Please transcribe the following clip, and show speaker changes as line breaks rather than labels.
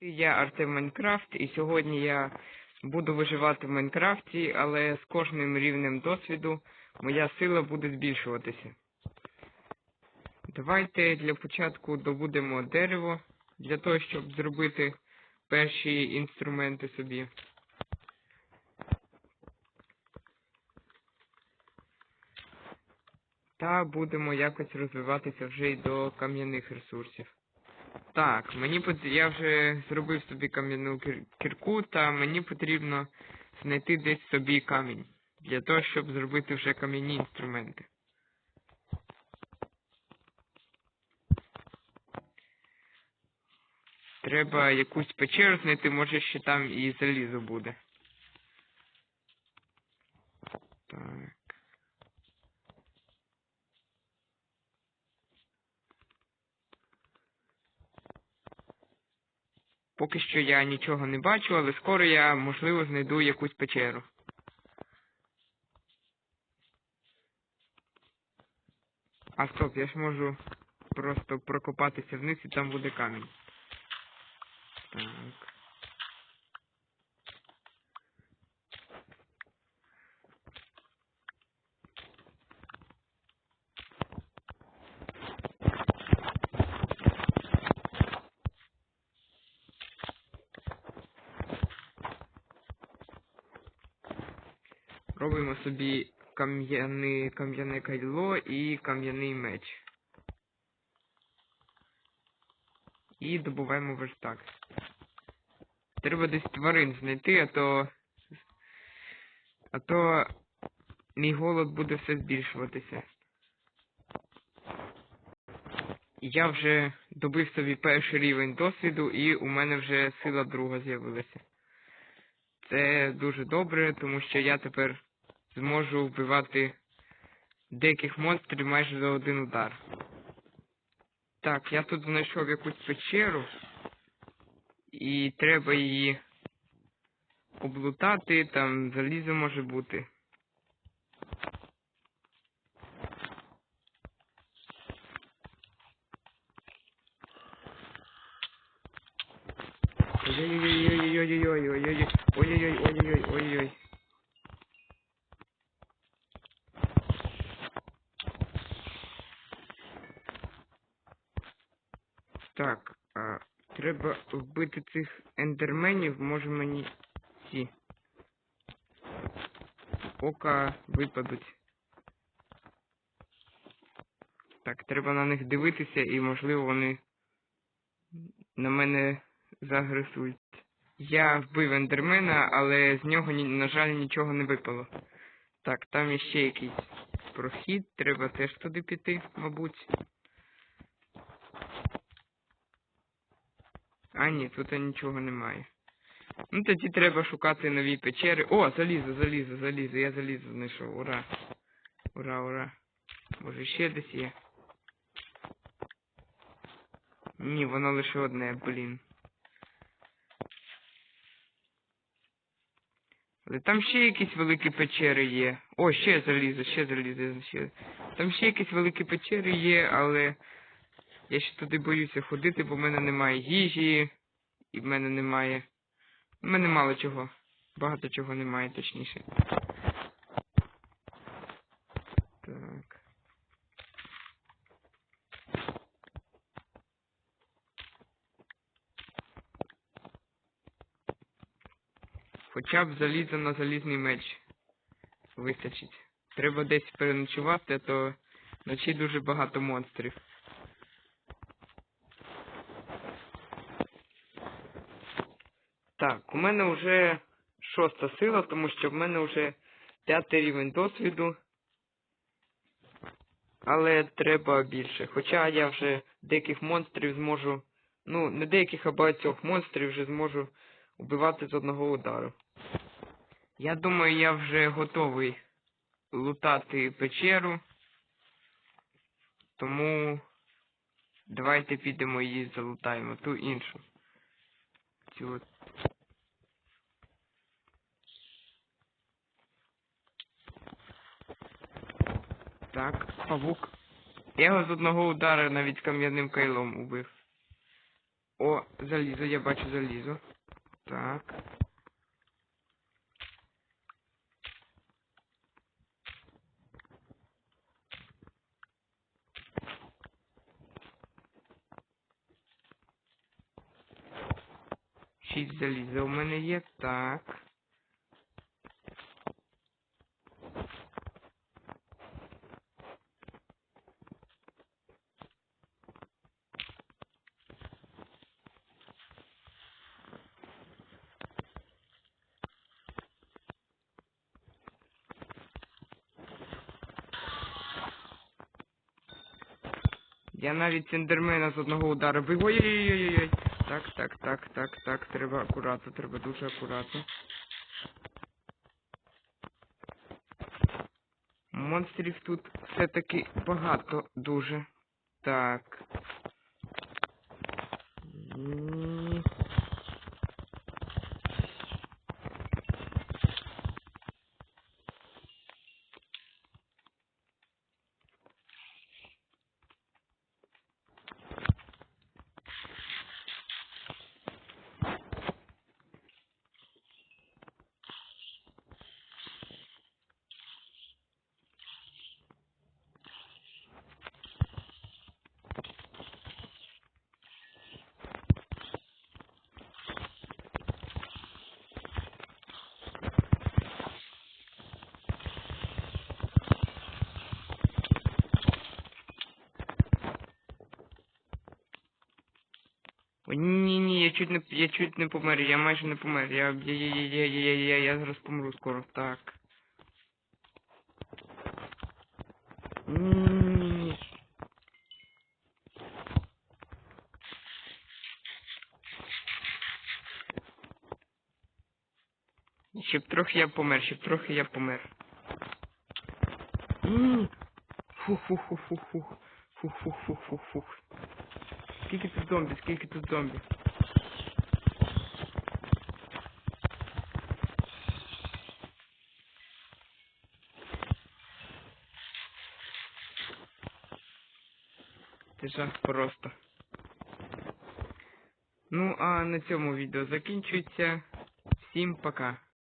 Я Артем Майнкрафт, і сьогодні я буду виживати в Майнкрафті, але з кожним рівнем досвіду моя сила буде збільшуватися. Давайте для початку добудемо дерево для того, щоб зробити перші інструменти собі. Та будемо якось розвиватися вже й до кам'яних ресурсів. Так, мені пот... я вже зробив собі кам'яну кір... кірку, та мені потрібно знайти десь собі камінь. Для того, щоб зробити вже кам'яні інструменти. Треба якусь печеру знайти, може ще там і залізо буде. Так. Поки що я нічого не бачу, але скоро я, можливо, знайду якусь печеру. А стоп, я ж можу просто прокопатися вниз і там буде камінь. Так. Робимо собі кам'яне кам'яне кайло і кам'яний меч. І добуваємо верстак. Треба десь тварин знайти, а то. А то мій голод буде все збільшуватися. Я вже добив собі перший рівень досвіду, і у мене вже сила друга з'явилася. Це дуже добре, тому що я тепер зможу вбивати деяких монстрів майже за один удар. Так, я тут знайшов якусь печеру, і треба її облутати, там залізо може бути. Так, а, треба вбити цих ендерменів, може мені ці ока випадуть. Так, треба на них дивитися і можливо вони на мене загресують. Я вбив ендермена, але з нього, на жаль, нічого не випало. Так, там є ще якийсь прохід, треба теж туди піти, мабуть. А ні, тут нічого немає. Ну тоді треба шукати нові печери. О, залізо, залізо, залізо, я залізо знайшов. Ура. Ура, ура. Може ще десь є. Ні, воно лише одне, блін. Але там ще якісь великі печери є. О, ще залізо, ще залізо, ще. Там ще якісь великі печери є, але я ще туди боюся ходити, бо в мене немає їжі, і в мене немає. В мене мало чого. Багато чого немає, точніше. Так. Хоча б залізо на залізний меч вистачить. Треба десь переночувати, а то вночі дуже багато монстрів. Так, у мене вже шоста сила, тому що в мене вже п'ятий рівень досвіду. Але треба більше. Хоча я вже деяких монстрів зможу. Ну, не деяких, а багатьох монстрів вже зможу убивати з одного удару. Я думаю, я вже готовий лутати печеру. Тому давайте підемо її залутаємо, ту іншу. Цю от. Так, павук. Я його з одного удара навіть кам'яним кайлом убив. О, залізо, я бачу залізо. Так. Шість заліза у мене є, так. Я навіть сендермена з одного удару бив. Ой-ой-ой-ой-ой. Так, так, так, так, так. Треба акуратно, треба дуже акуратно. Монстрів тут все-таки багато дуже. Так. Ні. Ой, ні, ні, я чуть не я чуть не помер, я майже не помер. Я я я я я я я, зараз помру скоро. Так. Ні. Щоб трохи я помер, щоб трохи я помер. Фух-фух-фух-фух-фух. Фух-фух-фух-фух-фух. Скільки тут зомбі, скільки тут зомбі? Це жах просто. Ну, а на цьому відео закінчується. Всім пока.